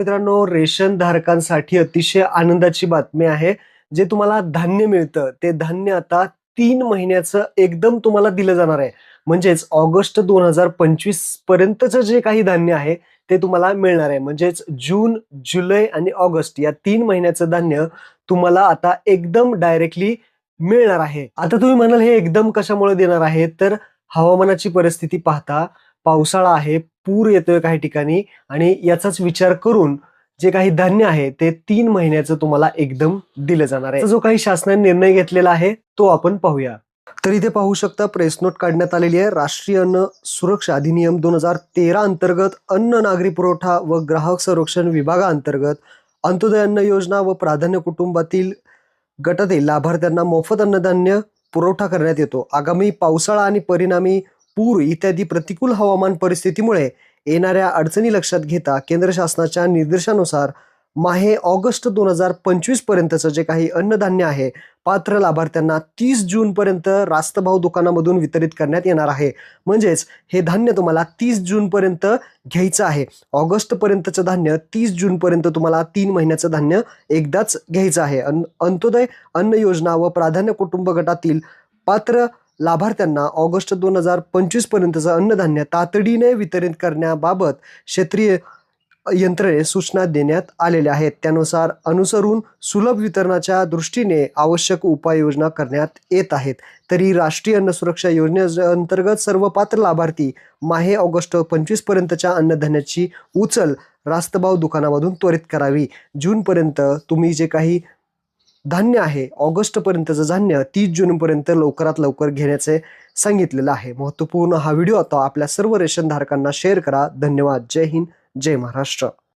मित्रांनो रेशन धारकांसाठी अतिशय आनंदाची बातमी आहे. जे तुम्हाला धान्य मिळतं ते धान्य आता तीन महिन्याचं एकदम तुम्हाला दिलं जाणार आहे. म्हणजेच ऑगस्ट दोन हजार पंचवीस पर्यंतचं जे काही धान्य आहे ते तुम्हाला मिळणार आहे. म्हणजेच जून जुलै आणि ऑगस्ट या तीन महिन्याचं धान्य तुम्हाला आता एकदम डायरेक्टली मिळणार आहे. आता तुम्ही म्हणाल हे एकदम कशामुळे देणार आहे? तर हवामानाची परिस्थिती पाहता पावसाळा आहे पूर येतोय काही ठिकाणी आणि याचाच विचार करून जे काही धान्य आहे ते तीन महिन्याचं तुम्हाला एकदम दिलं जाणार आहे. जो काही शासनाने निर्णय घेतलेला आहे तो आपण पाहूया. तर इथे पाहू शकता प्रेस नोट काढण्यात आलेली आहे. राष्ट्रीय अन्न सुरक्षा अधिनियम दोन हजार तेरा अंतर्गत अन्न नागरी पुरवठा व ग्राहक संरक्षण विभागाअंतर्गत अंत्योदय अन्न योजना व प्राधान्य कुटुंबातील गटातील लाभार्थ्यांना मोफत अन्नधान्य पुरवठा करण्यात येतो. आगामी पावसाळा आणि परिणामी पूर इत्यादी प्रतिकूल हवामान परिस्थितीमुळे येणाऱ्या अडचणी लक्षात घेता केंद्र शासनाच्या निर्देशानुसार माहे ऑगस्ट दोन हजार पंचवीस पर्यंतचं जे काही अन्नधान्य आहे पात्र लाभार्थ्यांना तीस जूनपर्यंत रास्त रास्तभाव दुकानामधून वितरित करण्यात येणार आहे. म्हणजेच हे धान्य तुम्हाला तीस जूनपर्यंत घ्यायचं आहे. ऑगस्टपर्यंतचं धान्य तीस जूनपर्यंत तुम्हाला तीन महिन्याचं धान्य एकदाच घ्यायचं आहे. अन अंत्योदय अन्न योजना व प्राधान्य कुटुंब गटातील पात्र लाभार्थ्यांना ऑगस्ट दोन हजार पंचवीस पर्यंतचं अन्नधान्य तातडीने वितरित करण्याबाबत क्षेत्रीय यंत्रणे सूचना देण्यात आलेल्या आहेत. त्यानुसार अनुसरून सुलभ वितरणाच्या दृष्टीने आवश्यक उपाययोजना करण्यात येत आहेत. तरी राष्ट्रीय अन्न सुरक्षा योजनेअंतर्गत सर्व पात्र लाभार्थी माहे ऑगस्ट पंचवीस पर्यंतच्या अन्नधान्याची उचल रास्तभाव दुकानामधून त्वरित करावी. जूनपर्यंत तुम्ही जे काही धान्य आहे. ऑगस्टपर्यंतचं धान्य तीस जूनपर्यंत लवकरात लवकर घेण्याचे सांगितलेलं आहे. महत्त्वपूर्ण हा व्हिडिओ आता आपल्या सर्व रेशन धारकांना शेअर करा. धन्यवाद. जय हिंद. जय महाराष्ट्र.